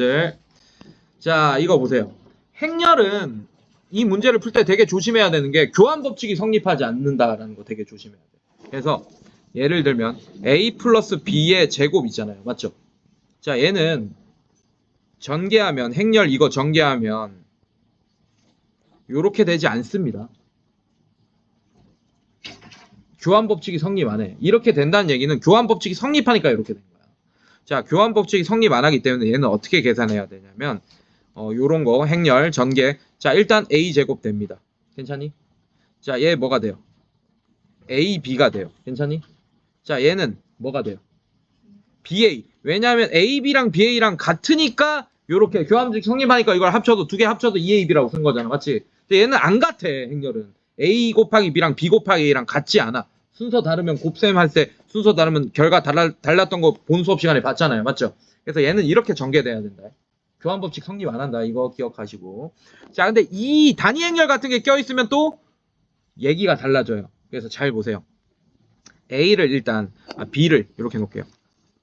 여러분들. 자, 이거 보세요. 행렬은 이 문제를 풀 때 되게 조심해야 되는 게 교환 법칙이 성립하지 않는다라는 거 되게 조심해야 돼요. 그래서 예를 들면 a 플러스 b의 제곱 있잖아요. 맞죠? 자, 얘는 전개하면 행렬 이거 전개하면 이렇게 되지 않습니다. 교환 법칙이 성립 안 해. 이렇게 된다는 얘기는 교환 법칙이 성립하니까 이렇게 된 거야. 자, 교환 법칙이 성립 안 하기 때문에 얘는 어떻게 계산해야 되냐면 어, 요런 거 행렬 전개. 자, 일단 a 제곱 됩니다. 괜찮니? 자, 얘 뭐가 돼요? a b가 돼요. 괜찮니? 자, 얘는 뭐가 돼요? BA. 왜냐하면 AB랑 BA랑 같으니까 요렇게 교환식 성립하니까 이걸 합쳐도 두 개 합쳐도 2AB라고 쓴 거잖아. 맞지? 근데 얘는 안 같아. 행렬은. A 곱하기 B랑 B 곱하기 A랑 같지 않아. 순서 다르면 곱셈 할 때 순서 다르면 결과 달라, 달랐던 거 본 수업 시간에 봤잖아요. 맞죠? 그래서 얘는 이렇게 전개돼야 된다. 교환 법칙 성립 안 한다. 이거 기억하시고. 자, 근데 이 단위 행렬 같은 게 껴있으면 또 얘기가 달라져요. 그래서 잘 보세요. A를 일단, 아, B를 이렇게 놓을게요.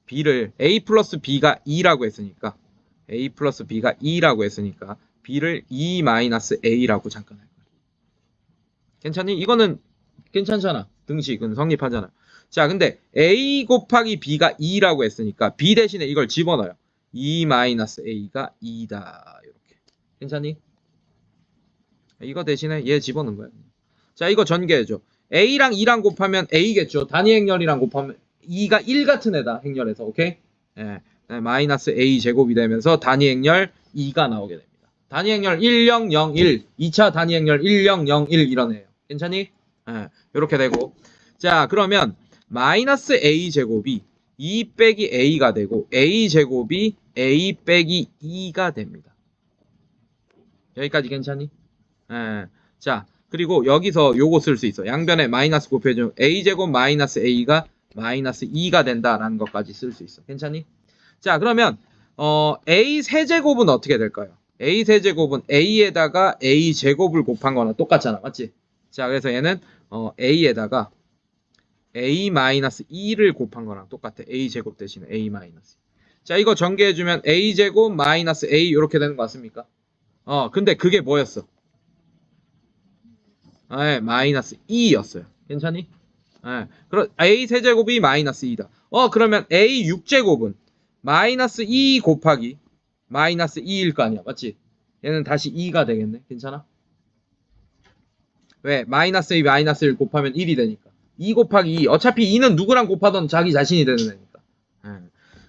B를 A 플러스 B가 2라고 했으니까 A 플러스 B가 2라고 했으니까 B를 2 마이너스 A라고 잠깐 할 거예요. 괜찮니? 이거는 괜찮잖아. 등식은 성립하잖아. 자, 근데 A 곱하기 B가 2라고 했으니까 B 대신에 이걸 집어넣어요. 2 마이너스 A가 2다. 이렇게. 괜찮니? 이거 대신에 얘 집어넣은 거야. 자, 이거 전개해줘. A랑 2랑 곱하면 A겠죠. 단위 행렬이랑 곱하면 2가 1 같은 애다. 행렬에서. 오케이? 예. 네, 마이너스 A 제곱이 되면서 단위 행렬 2가 나오게 됩니다. 단위 행렬 1, 0, 0, 1. 2차 단위 행렬 1, 0, 0, 1 이런 애예요. 괜찮니? 예. 이렇게 되고. 자, 그러면 마이너스 A 제곱이 2 빼기 A가 되고 A 제곱이 A 빼기 2가 됩니다. 여기까지 괜찮니? 예. 자, 그리고 여기서 요거 쓸 수 있어. 양변에 마이너스 곱해주면 a제곱 마이너스 a가 마이너스 2가 된다라는 것까지 쓸 수 있어. 괜찮니? 자, 그러면 어, a 세제곱은 어떻게 될까요? a 세제곱은 a에다가 a 제곱을 곱한 거나 똑같잖아. 맞지? 자, 그래서 얘는 어, a에다가 a 마이너스 2를 곱한 거랑 똑같아. a 제곱 대신에 a 마이너스. 자, 이거 전개해 주면 a 제곱 마이너스 a 이렇게 되는 거 맞습니까? 어, 근데 그게 뭐였어? 네, 마이너스 2였어요. 괜찮니? 네, 그럼 a 세제곱이 마이너스 2다. 어, 그러면 a 6제곱은 마이너스 2 곱하기 마이너스 2일 거 아니야. 맞지? 얘는 다시 2가 되겠네. 괜찮아? 왜? 마이너스 2 마이너스 1 곱하면 1이 되니까. 2 곱하기 2. 어차피 2는 누구랑 곱하던 자기 자신이 되는 애니까. 네.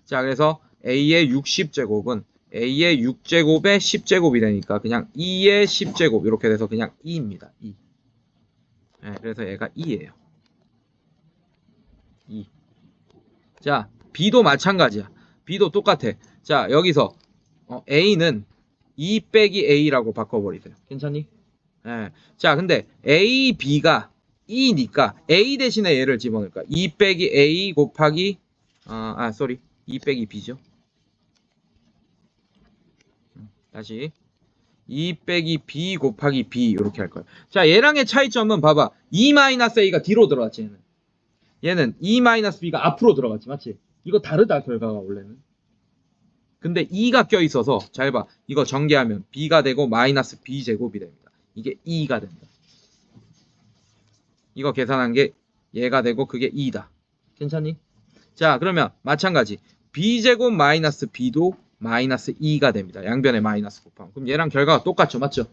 자, 그래서 a의 60제곱은 a의 6제곱의 10제곱이 되니까 그냥 2의 10제곱 이렇게 돼서 그냥 2입니다. 2. 네, 그래서 얘가 2예요. 2. 자, B도 마찬가지야. B도 똑같아. 자, 여기서 어, A는 2 빼기 A라고 바꿔버리세요. 괜찮니? 예. 자, 근데 A, B가 2니까 A 대신에 얘를 집어넣을까? 2 빼기 A 곱하기 아, 아, 쏘리. 2 빼기 B죠. 음, 다시 2 빼기 b 곱하기 b 이렇게 할 거예요. 자, 얘랑의 차이점은 봐봐. 2-a가 뒤로 들어갔지, 얘는. 얘는 2-b가 앞으로 들어갔지, 맞지? 이거 다르다, 결과가 원래는. 근데 2가 껴있어서, 잘 봐. 이거 전개하면 b가 되고 마이너스 b 제곱이 됩니다. 이게 2가 된다. 이거 계산한 게 얘가 되고 그게 2다. 괜찮니? 자, 그러면 마찬가지. b 제곱 마이너스 b도 마이너스 2가 됩니다. 양변에 마이너스 곱하면. 그럼 얘랑 결과가 똑같죠. 맞죠?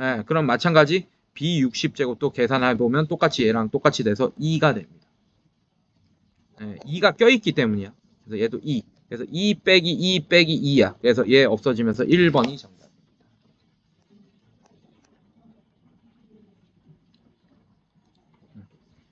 예, 그럼 마찬가지 b 60제곱도 계산해보면 똑같이 얘랑 똑같이 돼서 2가 됩니다. 예, 2가 껴있기 때문이야. 그래서 얘도 2. 그래서 2 빼기 2 빼기 2야. 그래서 얘 없어지면서 1번이 정답.